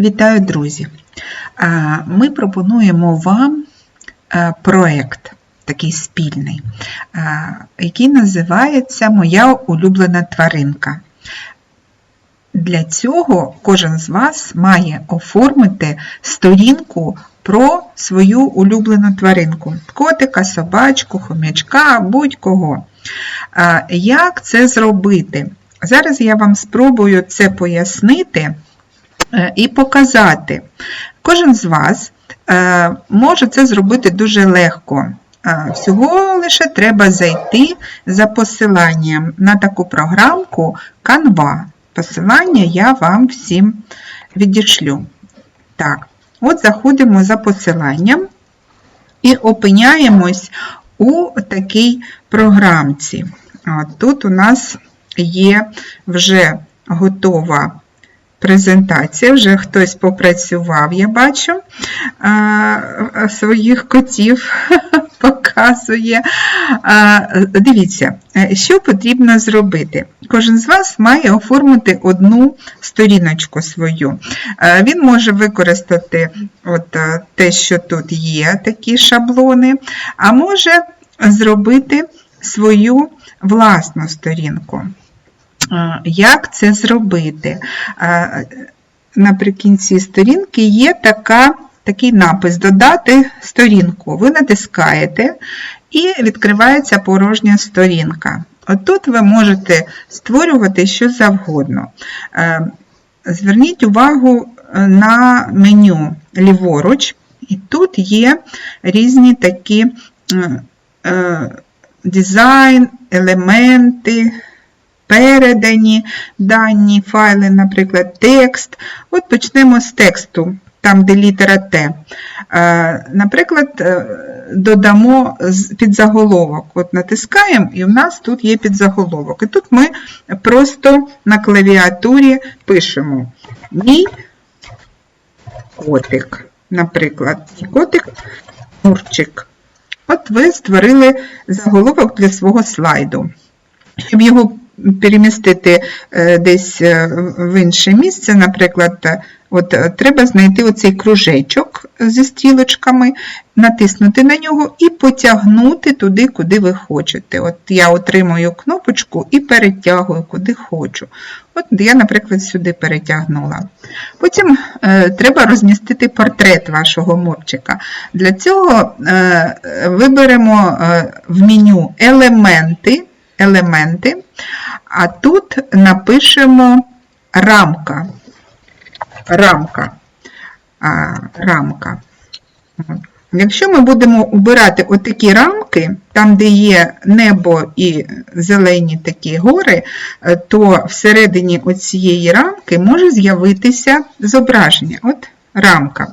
Вітаю, друзі! Ми пропонуємо вам а, проект такий спільний, який називається Моя улюблена тваринка. Для цього кожен з вас має оформити сторінку про свою улюблену тваринку котика, собачку, хомячка, будь-кого. Як це зробити? Зараз я вам спробую це пояснити е, і показати. Кожен з вас е, може це зробити дуже легко. Е, Всього лише треба зайти за посиланням на таку програмку Canva. Посилання я вам всім відішлю. Так, от заходимо за посиланням і опиняємось у такій програмці. От Тут у нас є вже готова презентація, вже хтось попрацював, я бачу, своїх котів показує. Дивіться, що потрібно зробити. Кожен з вас має оформити одну сторіночку свою. Він може використати от те, що тут є, такі шаблони, а може зробити свою власну сторінку. Як це зробити? Наприкінці сторінки є така, такий напис Додати сторінку. Ви натискаєте і відкривається порожня сторінка. Отут ви можете створювати що завгодно. Зверніть увагу на меню ліворуч, і тут є різні такі дизайн, елементи передані дані файли, наприклад, текст. От почнемо з тексту, там, де літера Т. Наприклад, додамо підзаголовок. От натискаємо, і в нас тут є підзаголовок. І тут ми просто на клавіатурі пишемо мій котик. Наприклад, котик Мурчик. От ви створили заголовок для свого слайду. Щоб його перемістити е, десь е, в інше місце, наприклад, от е, треба знайти оцей кружечок зі стрілочками, натиснути на нього і потягнути туди, куди ви хочете. От Я отримую кнопочку і перетягую, куди хочу. От Я, наприклад, сюди перетягнула. Потім е, треба розмістити портрет вашого мопчика. Для цього е, виберемо е, в меню елементи елементи, а тут напишемо рамка. Рамка. А, рамка. Якщо ми будемо обирати отакі рамки, там, де є небо і зелені такі гори, то всередині цієї рамки може з'явитися зображення. От рамка.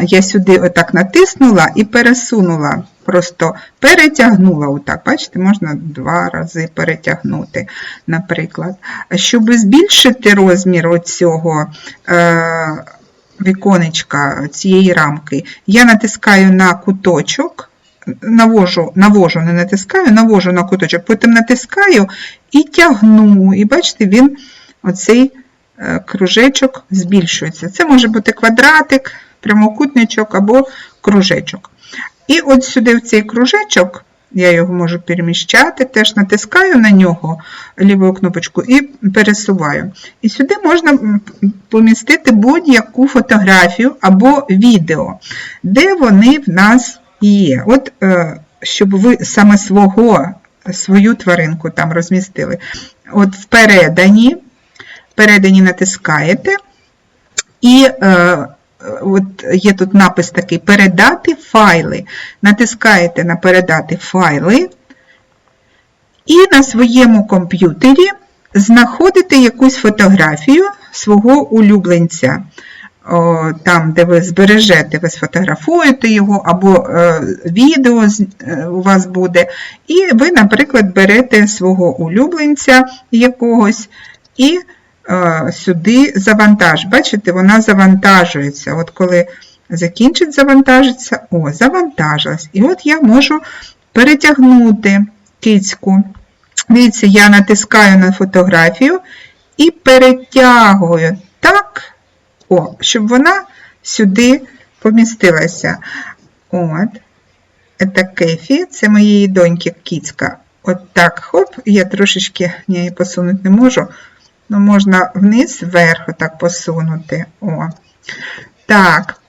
Я сюди отак натиснула і пересунула просто перетягнула отак. Бачите, можна два рази перетягнути, наприклад. Щоб збільшити розмір оцього е, віконечка цієї рамки, я натискаю на куточок, навожу, навожу, не натискаю, навожу на куточок, потім натискаю і тягну. І бачите, він оцей е, кружечок збільшується. Це може бути квадратик, прямокутничок або кружечок. І от сюди в цей кружечок, я його можу переміщати, теж натискаю на нього лівою кнопочку і пересуваю. І сюди можна помістити будь-яку фотографію або відео, де вони в нас є. От, е, щоб ви саме свого, свою тваринку там розмістили. От в передані, передані натискаєте. І е, от є тут напис такий передати файли. Натискаєте на передати файли, і на своєму комп'ютері знаходите якусь фотографію свого улюбленця. Там, де ви збережете, ви сфотографуєте його, або е, відео е, у вас буде. І ви, наприклад, берете свого улюбленця якогось і сюди завантаж. Бачите, вона завантажується. От коли закінчить завантажиться, о, завантажилась. І от я можу перетягнути кицьку. Дивіться, я натискаю на фотографію і перетягую так, О, щоб вона сюди помістилася. От. Це Кефі, це моєї доньки кіцька. От так, хоп, я трошечки її посунути не можу. Ну, можна вниз, вверх отак посунути. О. Так.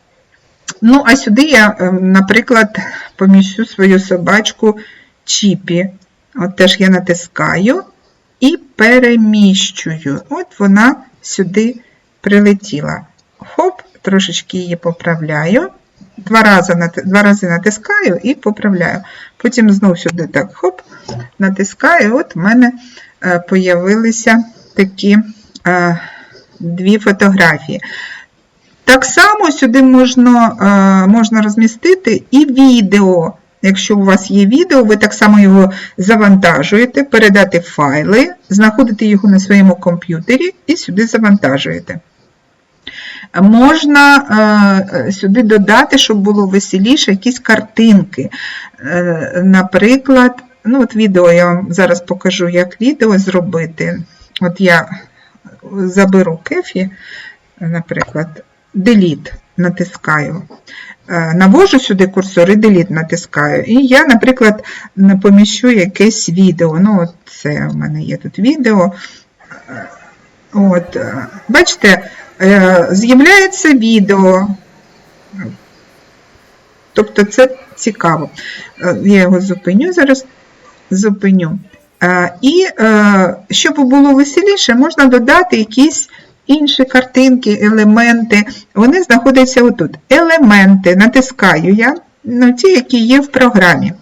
Ну, а сюди я, е, наприклад, поміщу свою собачку Чіпі. От теж я натискаю і переміщую. От вона сюди прилетіла. Хоп, трошечки її поправляю. Два рази, два рази натискаю і поправляю. Потім знову сюди так хоп, натискаю. От в мене е, появилися такі е, дві фотографії. Так само сюди можна, е, можна розмістити і відео. Якщо у вас є відео, ви так само його завантажуєте, передати файли, знаходите його на своєму комп'ютері і сюди завантажуєте. Можна е, сюди додати, щоб було веселіше, якісь картинки. Наприклад, ну от відео я вам зараз покажу, як відео зробити. От я заберу кефі, наприклад, Delete натискаю. Е, Навожу сюди курсор і Delete натискаю. І я, наприклад, поміщу якесь відео. Ну, от це в мене є тут відео. От, е, бачите, е, з'являється відео. Тобто це цікаво. Я його зупиню зараз. Зупиню. Е, І е, щоб було веселіше, можна додати якісь інші картинки, елементи. Вони знаходяться отут. Елементи натискаю я на ті, які є в програмі.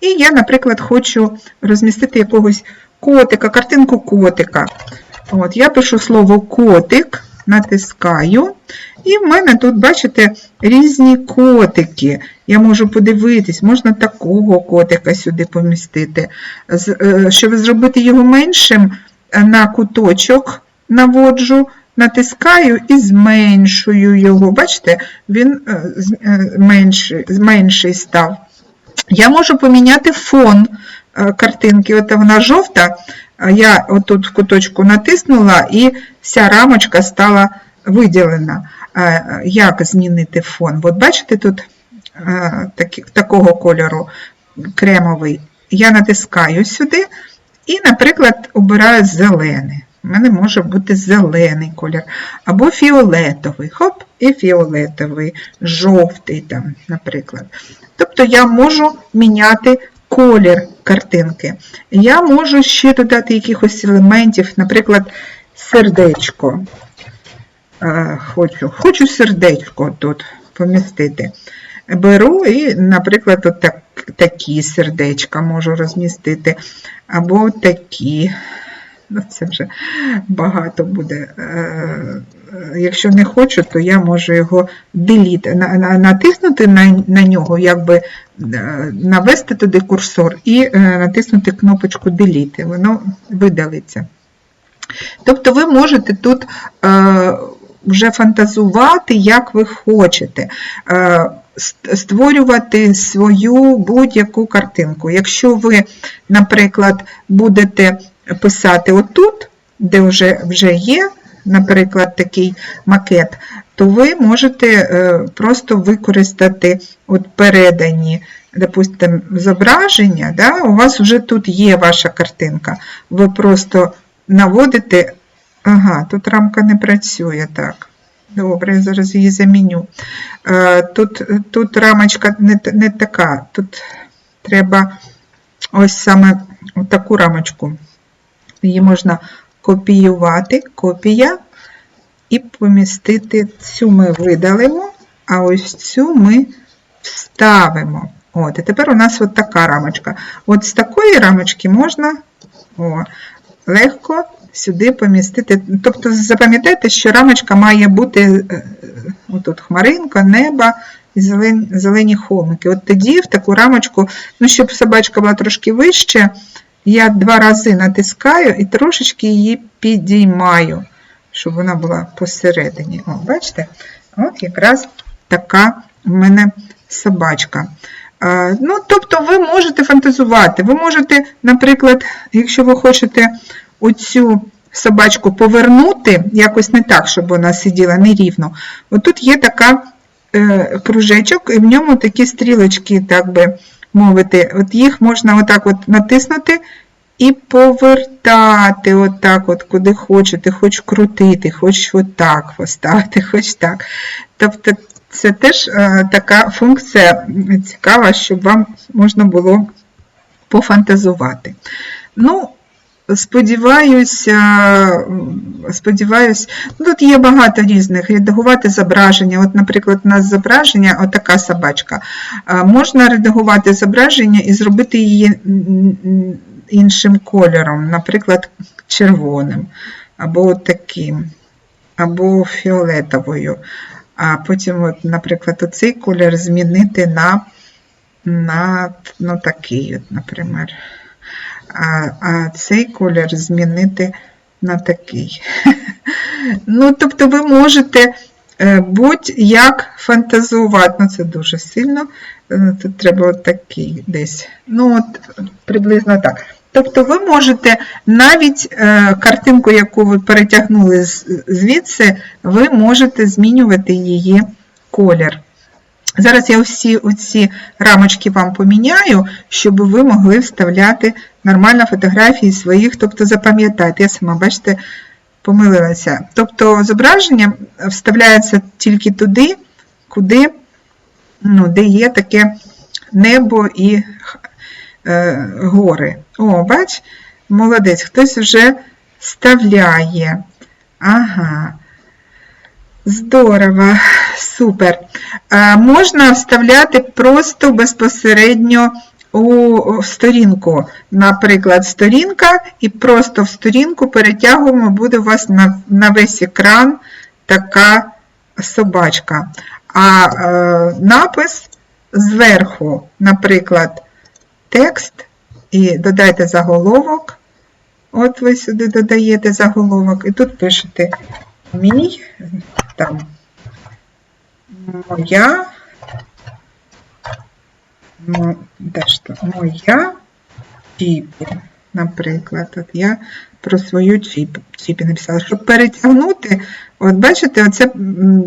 І я, наприклад, хочу розмістити якогось котика, картинку котика. От, Я пишу слово котик, натискаю, і в мене тут, бачите, різні котики. Я можу подивитись, можна такого котика сюди помістити. Е, Щоб зробити його меншим, е, на куточок наводжу, натискаю і зменшую його. Бачите, він е, менший, менший став. Я можу поміняти фон картинки. От вона жовта, я отут в куточку натиснула, і вся рамочка стала виділена. Е, Як змінити фон? От бачите, тут е, такого кольору кремовий. Я натискаю сюди і, наприклад, обираю зелений. У мене може бути зелений колір, або фіолетовий, хоп, і фіолетовий, жовтий, там, наприклад. Тобто я можу міняти колір картинки. Я можу ще додати якихось елементів, наприклад, сердечко. Хочу, хочу сердечко тут помістити. Беру і, наприклад, так, такі сердечка можу розмістити, або такі. Ну, це вже багато буде. Е, е, Якщо не хочу, то я можу його на- натиснути на, на нього, якби е, навести туди курсор і натиснути кнопочку Delete. Воно видалиться. Тобто ви можете тут вже фантазувати, як ви хочете, е, створювати свою будь-яку картинку. Якщо ви, наприклад, будете писати отут, де вже, вже є, наприклад, такий макет, то ви можете е, просто використати от передані, допустимо, зображення, да, у вас вже тут є ваша картинка. Ви просто наводите, ага, тут рамка не працює так. Добре, я зараз її заміню. Е, Тут, тут рамочка не, не така, тут треба ось саме таку рамочку. Її можна копіювати, копія, і помістити цю ми видалимо, а ось цю ми вставимо. От, і тепер у нас от така рамочка. От з такої рамочки можна о, легко сюди помістити. Тобто запам'ятайте, що рамочка має бути е, отут хмаринка, неба і зелені, зелені холмики. От тоді в таку рамочку, ну, щоб собачка була трошки вище, я два рази натискаю і трошечки її підіймаю, щоб вона була посередині. О, бачите? От якраз така в мене собачка. Е, Ну, тобто ви можете фантазувати. Ви можете, наприклад, якщо ви хочете оцю собачку повернути, якось не так, щоб вона сиділа нерівно. Отут є така е, кружечок, і в ньому такі стрілочки, так би мовити. От їх можна отак от натиснути і повертати отак, от, куди хочете, хоч крутити, хоч отак поставити, хоч так. Тобто це теж е, така функція цікава, щоб вам можна було пофантазувати. Ну, Сподіваюся, сподіваюсь, ну, тут є багато різних. Редагувати зображення. От, наприклад, у нас зображення, отака собачка. Можна редагувати зображення і зробити її іншим кольором, наприклад, червоним, або таким, або фіолетовою. А потім, от, наприклад, оцей колір змінити на, на ну, такий, от, наприклад а, а цей колір змінити на такий. Ну, тобто ви можете е, будь-як фантазувати. Ну, це дуже сильно. Е, Тут треба такий десь. Ну, от приблизно так. Тобто ви можете навіть е, картинку, яку ви перетягнули звідси, ви можете змінювати її колір. Зараз я всі оці рамочки вам поміняю, щоб ви могли вставляти нормально фотографії своїх, тобто запам'ятати. Я сама, бачите, помилилася. Тобто зображення вставляється тільки туди, куди, ну, де є таке небо і е, гори. О, бач, молодець, хтось вже вставляє. Ага. Здорово, супер. Е, Можна вставляти просто безпосередньо у сторінку. Наприклад, сторінка, і просто в сторінку перетягуємо, буде у вас на, на весь екран така собачка. А е, напис зверху, наприклад, текст, і додайте заголовок. От ви сюди додаєте заголовок, і тут пишете мій, там, моя, ну, де ж то, моя чіпі, наприклад. От я про свою чіп, чіпі написала. Щоб перетягнути, от бачите, оце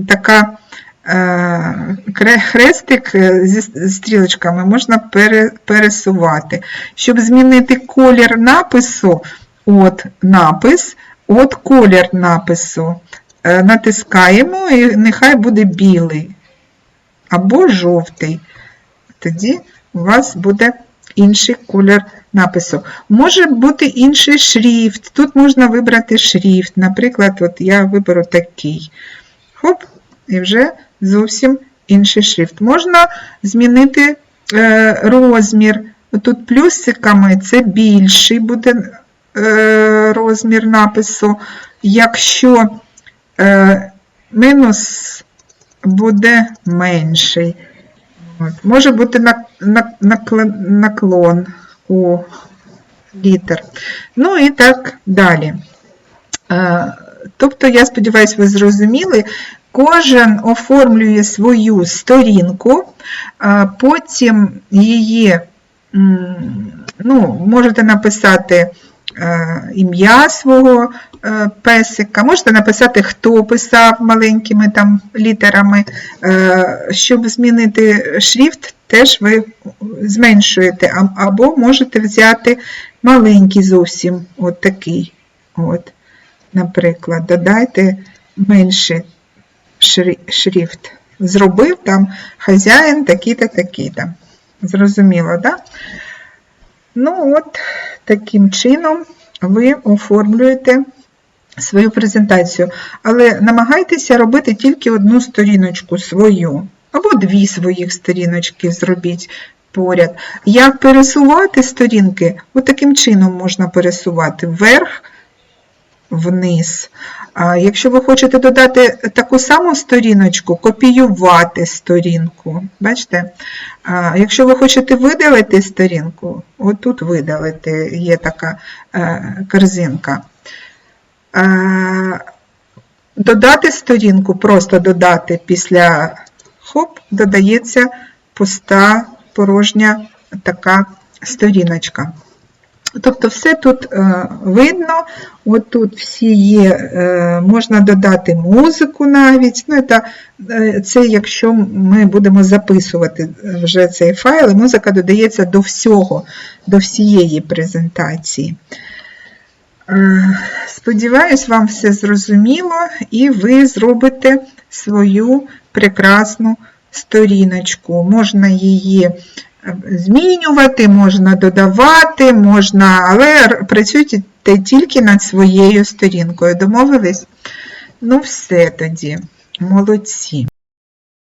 така е, хрестик е, зі стрілочками можна пере, пересувати. Щоб змінити колір напису, от напис, от колір напису. Е, Натискаємо і нехай буде білий або жовтий. Тоді у вас буде інший колір напису. Може бути інший шрифт. Тут можна вибрати шрифт. Наприклад, от я виберу такий. Хоп, і вже зовсім інший шрифт. Можна змінити е, розмір. Тут плюсиками це більший буде е, розмір напису. Якщо мінус буде менший. От. Може бути нак- нак- наклон, у літер. Ну і так далі. Е, Тобто, я сподіваюся, ви зрозуміли, кожен оформлює свою сторінку, потім її ну, можете написати е, ім'я свого е, песика, можете написати, хто писав маленькими там літерами. Е, Щоб змінити шрифт, теж ви зменшуєте, або можете взяти маленький зовсім, от такий. От, наприклад, додайте менший шрифт. Зробив там хазяїн такий-то, такий-то. Зрозуміло, так? Да? Ну, от таким чином ви оформлюєте свою презентацію. Але намагайтеся робити тільки одну сторіночку свою, або дві своїх сторіночки зробіть поряд. Як пересувати сторінки? От таким чином можна пересувати вверх, вниз. Якщо ви хочете додати таку саму сторіночку, копіювати сторінку. Бачите? Якщо ви хочете видалити сторінку, отут видалити є така е, корзинка. Додати сторінку, просто додати після хоп, додається пуста порожня така сторіночка. Тобто все тут е, видно, от тут всі є, е, можна додати музику навіть. Ну, це, е, якщо ми будемо записувати вже цей файл, і музика додається до всього, до всієї презентації. Сподіваюсь, вам все зрозуміло, і ви зробите свою прекрасну сторіночку. Можна її змінювати, можна додавати, можна, але працюйте тільки над своєю сторінкою. Домовились? Ну, все тоді. Молодці.